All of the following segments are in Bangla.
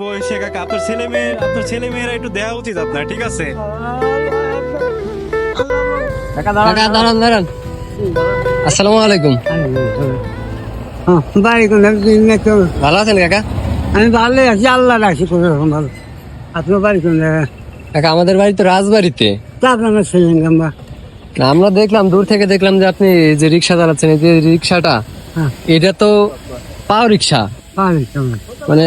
কাকা আপনার ছেলে মেয়ে আপনার ছেলে মেয়েরা একটু দেওয়া উচিত আপনার ঠিক আছে? কাকা দাঁড়ান দাঁড়ান আসসালামু আলাইকুম। বাড়ি কোন ভালো আছেন কাকা? আমি ভালো আছি আল্লাহ রাখি কোনো রকম ভালো। আপনার বাড়ি কোন কাকা আমাদের বাড়ি তো রাজবাড়িতে। তা আপনার ছিলেন গাম্বা আমরা দেখলাম দূর থেকে দেখলাম যে আপনি যে রিক্সা চালাচ্ছেন এই যে রিক্সাটা হ্যাঁ। এটা তো পাও রিক্সা। মানে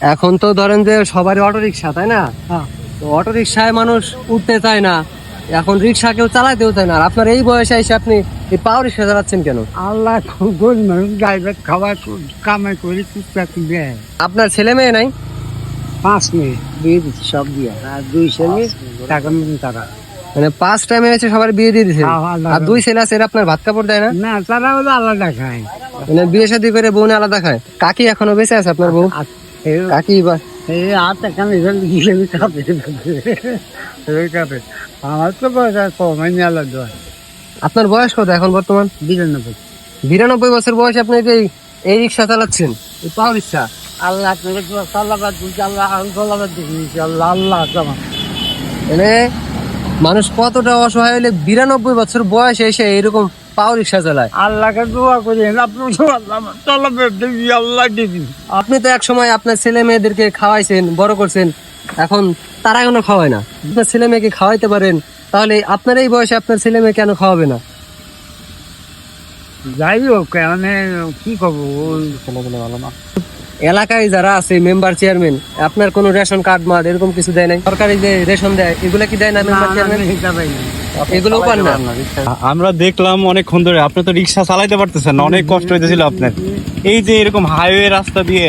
এখন তো ধরেন যে সবারই অটো রিক্সা তাই না? হ্যাঁ। তো অটো রিক্সায় মানুষ উঠতে চায় না। এখন রিক্সা কেউ চালাতেও চায় না। আর আপনার এই বয়সে এসে আপনি এই পাও রিক্সা চালাচ্ছেন কেন? আল্লাহ খুব গরিব মানুষ ড্রাইভার খাবার কামাই করে টুকটাক দেয়। আপনার ছেলে মেয়ে নাই? পাঁচ মিনিট দিয়ে দিচ্ছি সব দিয়ে আর দুই ছেলে টাকা টাকা মানে পাঁচ টাইমে এসে সবার বিয়ে দিয়ে দিয়েছেন হ্যাঁ, আর দুই ছেলে আছে এরা আপনার ভাত কাপড় দেয় না? না তারা আলাদা খায়। মানে বিয়ে শাদী করে বোন আলাদা খায়। কাকি এখনও বেঁচে আছে আপনার বউ? কাকি বা এই হাত গিয়ে কাপে। এই আমার তো বয়স আর কমাই নিয়ে আলাদা আপনার বয়স কত এখন বর্তমান? বিরানব্বই। বিরানব্বই বছর বয়সে আপনি যে এই- রিক্সা চালাচ্ছেন? এই পাও রিক্সা। আল্লাহ আপনাকে সাল্লাবাদ দিচ্ছি আল্লাহ সাল্লাবাদ দিচ্ছি আল্লাহ আল্লাহ মানে মানুষ কতটা অসহায় হলে বিরানব্বই বছর বয়সে এসে এরকম পাও রিক্সা চালায়। আল্লাহকে দোয়া করি আপনি আল্লাহ দিবি আপনি তো এক সময় আপনার ছেলে মেয়েদেরকে খাওয়াইছেন বড় করছেন এখন তারা এখনও খাওয়ায় না? আপনার ছেলে মেয়েকে খাওয়াইতে পারেন তাহলে আপনার এই বয়সে আপনার ছেলে মেয়ে কেন খাওয়াবে না? যাই হোক কেন কি করব? ওই ভালো না। এলাকায় যারা আছে মেম্বার চেয়ারম্যান আপনার কোনো রেশন কার্ড মার্ড এরকম কিছু দেয় নাই? সরকারি যে রেশন দেয় এগুলো কি দেয় না মেম্বার চেয়ারম্যান এগুলো পান না? আমরা দেখলাম অনেকক্ষণ ধরে আপনি তো রিক্সা চালাইতে পারতেছেন না অনেক কষ্ট হইতেছিল আপনার। এই যে এরকম হাইওয়ে রাস্তা দিয়ে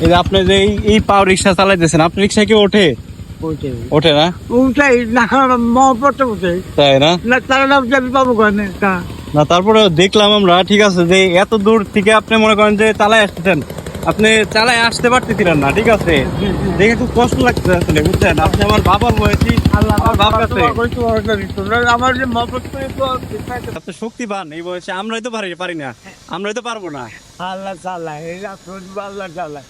এই যে আপনি যে এই- পাও রিক্সা চালাইতেছেন আপনি রিক্সা কি ওঠে? ওঠে। না? উঠাই না মহব্বত উঠাই তাই না? না তারা না যাবি পাবো কেন? না তারপরে দেখলাম আমরা ঠিক আছে যে এত দূর থেকে আপনি মনে করেন যে চালাই আসতেছেন আপনি চালায় আসতে পারতেছিলেন না ঠিক আছে? দেখে খুব কষ্ট লাগছে আসলে বুঝছেন? আপনি আমার বাবার বয়সী আমার বাপ কাছে যে এই বয়সে আমরাই তো পারি পারি না। আমরাই তো পারব না। আল্লাহ চালায় আল্লাহ চালায়।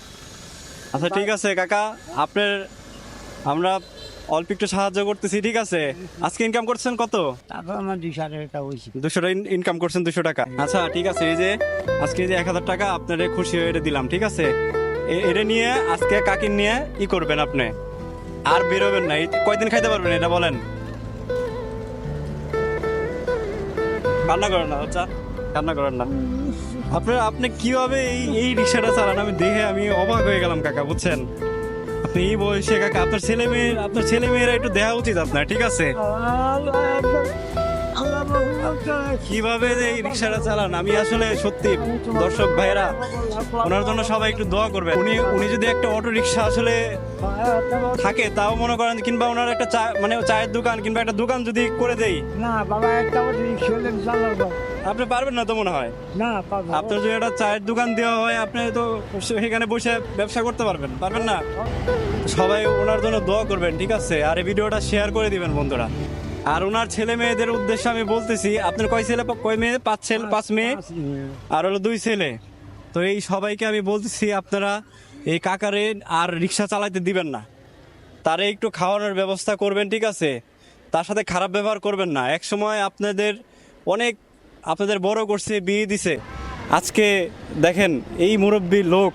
আচ্ছা ঠিক আছে কাকা। আপনার আমরা অল্প একটু সাহায্য করতেছি ঠিক আছে? আজকে ইনকাম করছেন কত? তারপর আমার দুই সাড়ে টাকা হয়েছে। দুশো ইনকাম করছেন দুশো টাকা। আচ্ছা ঠিক আছে এই যে আজকে যে এক হাজার টাকা আপনারে খুশি হয়ে এটা দিলাম ঠিক আছে? এটা নিয়ে আজকে কাকির নিয়ে ই করবেন আপনি। আর বেরোবেন না কয়দিন খাইতে পারবেন এটা বলেন? কান্না করেন না আচ্ছা কান্না করেন না। আপনার আপনি কীভাবে এই এই রিক্সাটা চালান? আমি দেখে আমি অবাক হয়ে গেলাম কাকা বুঝছেন? আপনি এই বয়সে কাকা, আপনার ছেলে মেয়ে, আপনার ছেলে মেয়েরা একটু দেওয়া উচিত আপনার, ঠিক আছে? কীভাবে যে রিক্সাটা চালান? আমি আসলে সত্যি, দর্শক ভাইরা ওনার জন্য সবাই একটু দোয়া করবে উনি উনি যদি একটা অটো রিক্সা আসলে থাকে, তাও মনে করেন কিংবা ওনার একটা চা মানে চায়ের দোকান কিংবা একটা দোকান যদি করে দেই। না, বাবা, একটা রিক্সা চালাবো। আপনি পারবেন না তো মনে হয়? না পাবো আপনার যদি একটা চায়ের দোকান দেওয়া হয় আপনি তো সেখানে বসে ব্যবসা করতে পারবেন। পারবেন না? সবাই ওনার জন্য দোয়া করবেন ঠিক আছে? আর এই ভিডিওটা শেয়ার করে দিবেন বন্ধুরা। আর ওনার ছেলে মেয়েদের উদ্দেশ্যে আমি বলতেছি আপনার কয় ছেলে কয় মেয়ে? পাঁচ ছেলে পাঁচ মেয়ে? আর হলো দুই ছেলে। তো এই সবাইকে আমি বলতেছি আপনারা এই কাকারে আর রিক্সা চালাইতে দিবেন না। তারে একটু খাওয়ানোর ব্যবস্থা করবেন ঠিক আছে? তার সাথে খারাপ ব্যবহার করবেন না। এক সময় আপনাদের অনেক আপনাদের বড় করছে বিয়ে দিছে। আজকে দেখেন এই মুরব্বী লোক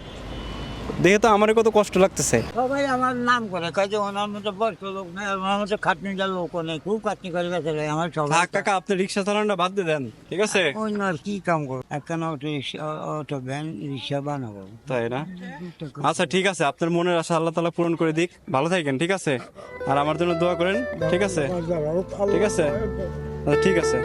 দেখে তো আমার কত কষ্ট লাগতেছে। সবাই আমার নাম করে যে ওনার মতো বয়স্ক লোক নেই আমার মতো খাটনি যা লোক নেই খুব খাটনি করে গেছে আমার সবাই কাকা আপনি রিক্সা চালানোটা বাদ দিয়ে দেন ঠিক আছে? অন্য আর কি কাম করব? একখানা auto rickshaw auto van rickshaw বানাবো। তাই না? আচ্ছা ঠিক আছে আপনার মনের আশা আল্লাহ তালা পূরণ করে দিক। ভালো থাকেন ঠিক আছে? আর আমার জন্য দোয়া করেন ঠিক আছে? ঠিক আছে? আচ্ছা, ঠিক আছে।